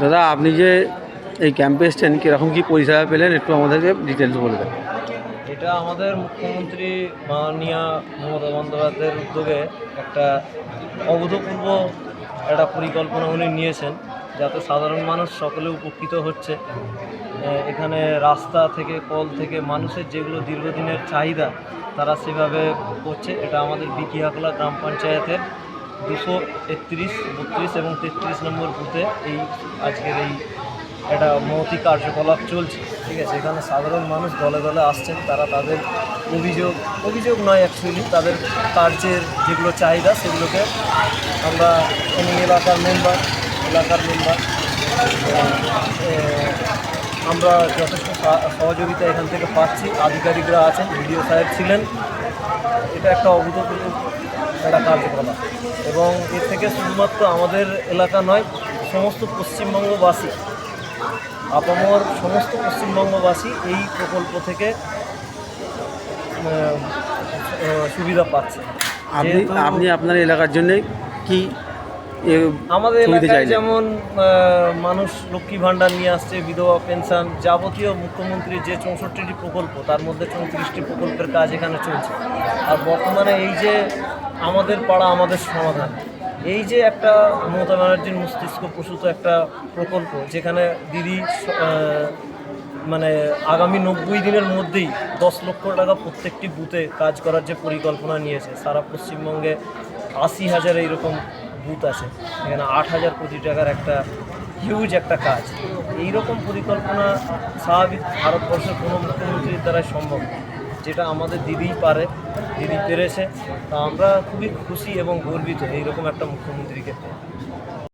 দাদা আপনি যে এই ক্যাম্পে এসছেন কীরকম কী পরিষেবা পেলেন একটু আমাদেরকে ডিটেলস বলবেন এটা আমাদের মুখ্যমন্ত্রী মাননীয় মমতা বন্দ্যোপাধ্যায়ের উদ্যোগে একটা অভূতপূর্ব একটা পরিকল্পনা উনি নিয়েছেন যাতে সাধারণ মানুষ সকলে উপকৃত হচ্ছে। এখানে রাস্তা থেকে কল থেকে মানুষের যেগুলো দীর্ঘদিনের চাহিদা তারা সেভাবে করছে। এটা আমাদের বিকিহাকলা গ্রাম পঞ্চায়েতের দুশো একত্রিশ, বত্রিশ এবং তেত্রিশ নম্বর বুথে এই আজকের এই একটা মৌখিক কার্যকলাপ চলছে। ঠিক আছে, এখানে সাধারণ মানুষ দলে দলে আসছেন, তারা তাদের অভিযোগ অভিযোগ নয় অ্যাকচুয়ালি তাদের কার্যের যেগুলো চাহিদা সেগুলোকে আমরা এই এলাকার মেম্বার এলাকার মেম্বার আমরা যথেষ্ট সহযোগিতা এখান থেকে পাচ্ছি। আধিকারিকরা আছেন ভিডিও সাহেব ছিলেন। এটা একটা অভূতপূর্ব একটা কার্যকলাপ এবং এর থেকে শুধুমাত্র আমাদের এলাকা নয় সমস্ত পশ্চিমবঙ্গবাসী আপামর সমস্ত পশ্চিমবঙ্গবাসী এই প্রকল্প থেকে সুবিধা পাচ্ছে। আপনি আপনি আপনার এলাকার জন্য কি আমাদের এলাকায় যেমন মানুষ লক্ষ্মী ভাণ্ডার নিয়ে আসছে বিধবা পেনশন যাবতীয় মুখ্যমন্ত্রীর যে চৌষট্টিটি প্রকল্প তার মধ্যে চৌত্রিশটি প্রকল্পের কাজ এখানে চলছে। আর বর্তমানে এই যে আমাদের পাড়া, আমাদের সমাধান। এই যে একটা মমতা ব্যানার্জির মস্তিষ্ক প্রসূত একটা প্রকল্প, যেখানে দিদি মানে আগামী নব্বই দিনের মধ্যেই দশ লক্ষ টাকা প্রত্যেকটি বুথে কাজ করার যে পরিকল্পনা নিয়েছে, সারা পশ্চিমবঙ্গে আশি হাজার এইরকম বুথ আছে। এখানে আট হাজার কোটি টাকার একটা হিউজ একটা কাজ। এই রকম পরিকল্পনা স্বাভাবিক ভারতবর্ষের কোনো মুখ্যমন্ত্রীর দ্বারাই সম্ভব। যেটা আমাদের দিদি পারে, দিদি পেরেছে। তা আমরা খুবই খুশি এবং গর্বিত এইরকম একটা মুখ্যমন্ত্রীকে।